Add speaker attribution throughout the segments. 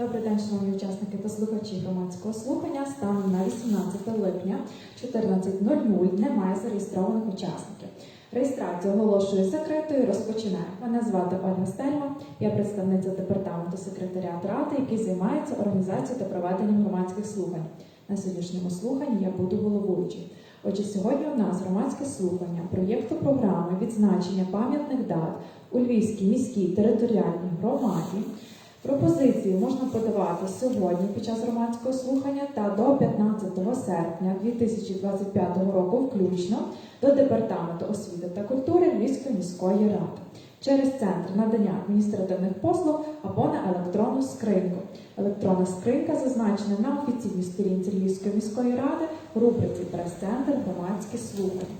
Speaker 1: Добрий день, шановні учасники та слухачі громадського слухання. Станом на 18 липня 14.00 немає зареєстрованих учасників. Реєстрацію оголошую закритою. Розпочинаю. Мене звати Ольга Стельма. Я представниця департаменту секретаріат ради, який займається організацією та проведенням громадських слухань. На сьогоднішньому слуханні я буду головуючим. Отже, сьогодні у нас громадське слухання проєкту програми відзначення пам'ятних дат у Львівській міській територіальній громаді. Пропозиції можна подавати сьогодні під час громадського слухання та до 15 серпня 2025 року включно до департаменту освіти та культури Львівської міської ради через центр надання адміністративних послуг або на електронну скриньку. Електронна скринька зазначена на офіційній сторінці Львівської міської ради в рубриці Прес-центр громадські слухання.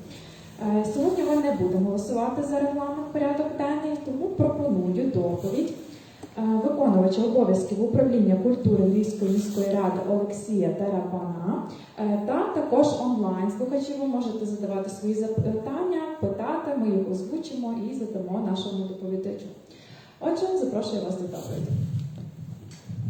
Speaker 1: Е, Сьогодні ми не будемо голосувати за регламент порядок денний, тому пропоную доповідь виконувача обов'язків управління культури Львівської міської ради Олексія Тарабана. Е, Та також онлайн слухачі ви можете задавати свої запитання, питати. Ми їх озвучимо і задамо нашому доповідачу. Отже, запрошую вас до доповіді.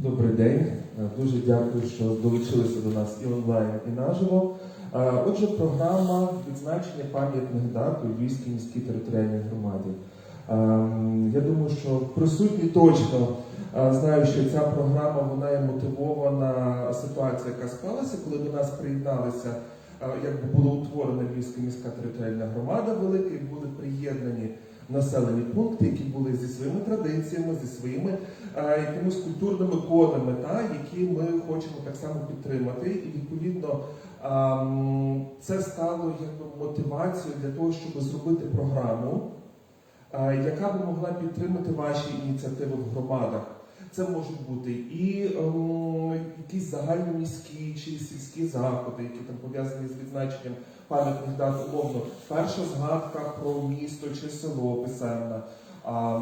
Speaker 2: Добрий день. Е, Дуже дякую, що долучилися до нас і онлайн, і наживо. Е, Отже, програма відзначення пам'ятних дат у Львівській міській територіальній громаді. Ем, Я думаю, що присутні точно знають, що ця програма вона є мотивована ситуація, яка склалася, коли до нас приєдналися, якби була утворена Львівська міська територіальна громада велика, і були приєднані населені пункти, які були зі своїми традиціями, зі своїми якимись культурними кодами, та, які ми хочемо так само підтримати. І відповідно це стало якби мотивацією для того, щоб зробити програму, яка би могла підтримати ваші ініціативи в громадах. Це можуть бути і ем, якісь загальноміські чи сільські заходи, які там пов'язані з відзначенням пам'ятних дат умовно. Перша згадка про місто чи село писемне, а,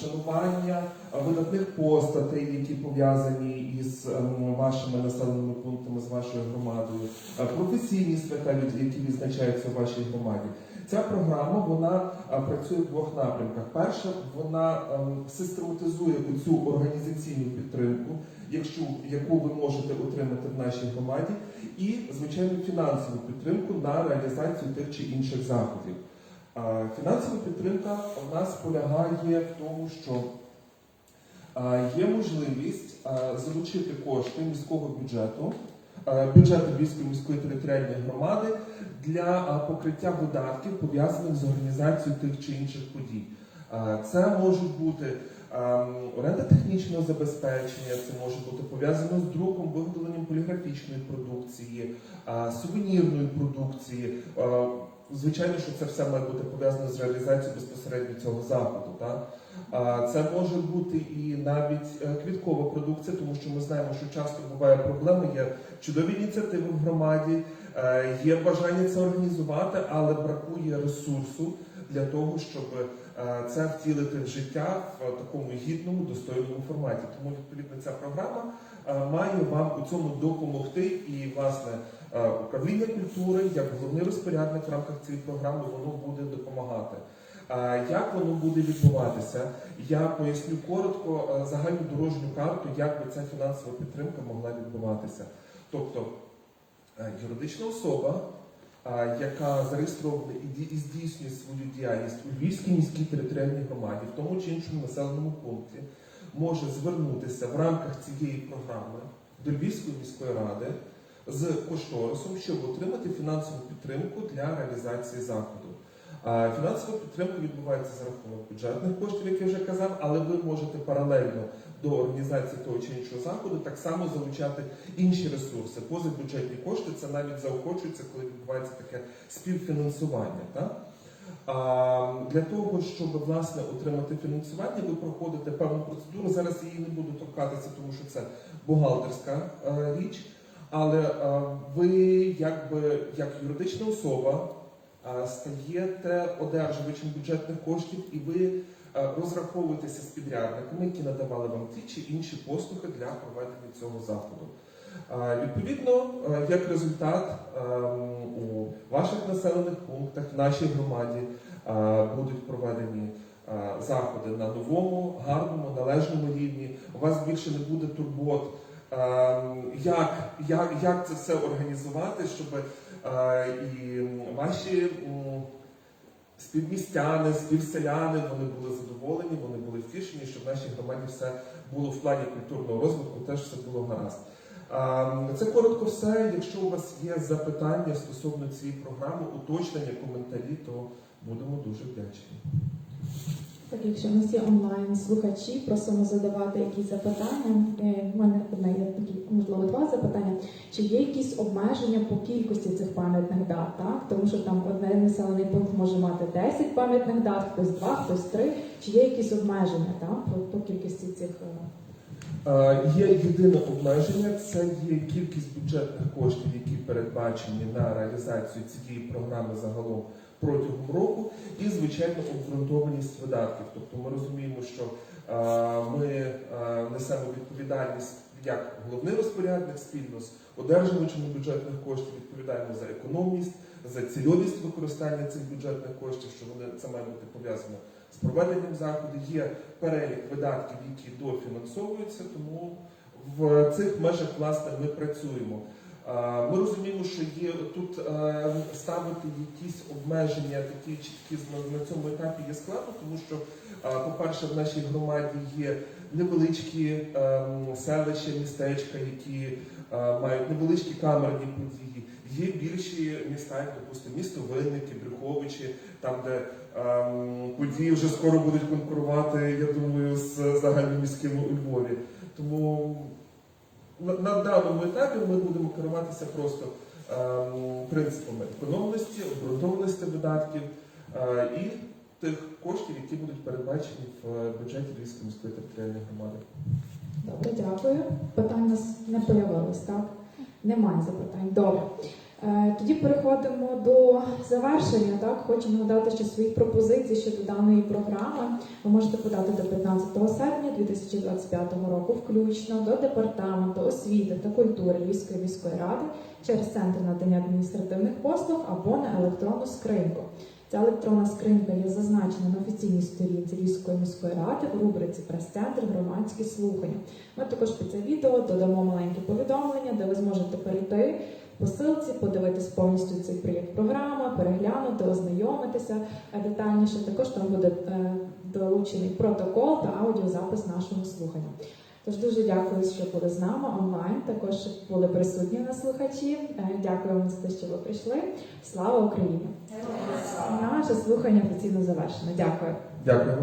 Speaker 2: шанування видатних постатей, які пов'язані із ем, вашими населеними пунктами, з вашою громадою, е, професійні свята, які відзначаються в вашій громаді. Ця програма вона працює в двох напрямках. Перша, вона ем, систематизує цю організаційну підтримку, якщо яку ви можете отримати в нашій громаді, і звичайно фінансову підтримку на реалізацію тих чи інших заходів. Фінансова підтримка у нас полягає в тому, що є можливість залучити кошти міського бюджету, бюджету Львівської міської територіальної громади для е, покриття видатків, пов'язаних з організацією тих чи інших подій. Е, Це можуть бути ем, оренда технічного забезпечення, це може бути пов'язано з друком, виготовленням поліграфічної продукції, е, сувенірної продукції. Звичайно, що це все має бути пов'язано з реалізацією безпосередньо цього заходу. Так? Це може бути і навіть е, квіткова продукція, тому що ми знаємо, що часто буває проблеми, є чудові ініціативи в громаді, е, є бажання це організувати, але бракує ресурсу для того, щоб е, це втілити в життя в такому гідному, достойному форматі. Тому відповідно ця програма е, має вам у цьому допомогти і власне. Е, Управління культури як головний розпорядник в рамках цієї програми воно буде допомагати. Як воно буде відбуватися? Я поясню коротко загальну дорожню карту, як би ця фінансова підтримка могла відбуватися. Тобто юридична особа, яка зареєстрована і ді- і здійснює свою діяльність у Львівській міській територіальній громаді, в тому чи іншому населеному пункті, може звернутися в рамках цієї програми до Львівської міської ради з кошторисом, щоб отримати фінансову підтримку для реалізації заходу. Фінансова підтримка відбувається за рахунок бюджетних коштів, як я вже казав, але ви можете паралельно до організації того чи іншого заходу так само залучати інші ресурси. Позабюджетні кошти це навіть заохочується, коли відбувається таке співфінансування. Так? Для того, щоб власне отримати фінансування, ви проходите певну процедуру. Зараз її не буду торкатися, тому що це бухгалтерська е, річ. Але е, ви, якби як юридична особа, стаєте одержувачем бюджетних коштів, і ви е, розраховуєтеся з підрядниками, які надавали вам ті чи інші послуги для проведення цього заходу. Е, Відповідно, е, як результат е, у ваших населених пунктах, в нашій громаді е, будуть проведені е, заходи на новому, гарному, належному рівні. У вас більше не буде турбот. е, Як, як, як це все організувати, щоб е, і ваші співмістяни, співселяни вони були задоволені, вони були втішені, щоб в нашій громаді все було в плані культурного розвитку, теж все було гаразд. Ем, Це коротко все. Якщо у вас є запитання стосовно цієї програми, уточнення, коментарі, то будемо дуже вдячні.
Speaker 1: Так, якщо у нас є онлайн слухачі, просимо задавати якісь запитання. Е, У мене одне є такі, можливо, два запитання. Чи є якісь обмеження по кількості цих пам'ятних дат? Так? Тому що там одне населений пункт може мати 10 пам'ятних дат, хтось два, хтось три. Чи є якісь обмеження так? по, по кількості цих е,
Speaker 2: Е, Є єдине обмеження, це є кількість бюджетних коштів, які передбачені на реалізацію цієї програми загалом протягом року, і звичайно обґрунтованість видатків. Тобто ми розуміємо, що е, ми е, несемо відповідальність як головний розпорядник спільно з одержувачами бюджетних коштів, відповідаємо за економність, за цільовість використання цих бюджетних коштів, що вони це має бути пов'язано з проведенням заходу. Є перелік видатків, які дофінансовуються, тому в цих межах власне ми працюємо. А, Ми розуміємо, що є тут е, ставити якісь обмеження, такі чіткі на- цьому етапі є складно, тому що, по-перше, в нашій громаді є невеличкі селища, містечка, які е, мають невеличкі камерні події. Є більші міста, як, допустимо, місто Винники, Брюховичі, там, де події вже скоро будуть конкурувати, я думаю, з загальноміськими у Львові. Тому на, даному етапі ми будемо керуватися просто ем, принципами економності, обґрунтованості видатків е, і тих коштів, які будуть передбачені в е, бюджеті Львівської міської територіальної громади.
Speaker 1: Добре, дякую. Питань у нас не появилось, так? Немає запитань. Добре. Е, Тоді переходимо до завершення. Так, хочу нагадати, що свої пропозиції щодо даної програми ви можете подати до 15 серпня 2025 року, включно до департаменту освіти та культури Львівської міської ради через центр надання адміністративних послуг або на електронну скриньку. Ця електронна скринька є зазначена на офіційній сторінці Львівської міської ради у рубриці Прес-центр громадські слухання. Ми також під це відео додамо маленьке повідомлення, де ви зможете перейти по ссылці, подивитись повністю цей проєкт програми, переглянути, ознайомитися е, детальніше. Також там буде е, долучений протокол та аудіозапис нашого слухання. Тож дуже дякую, що були з нами онлайн. Також були присутні на слухачі. Е, Дякую вам за те, що ви прийшли. Слава Україні! Наше слухання офіційно завершено. Дякую.
Speaker 2: Дякую.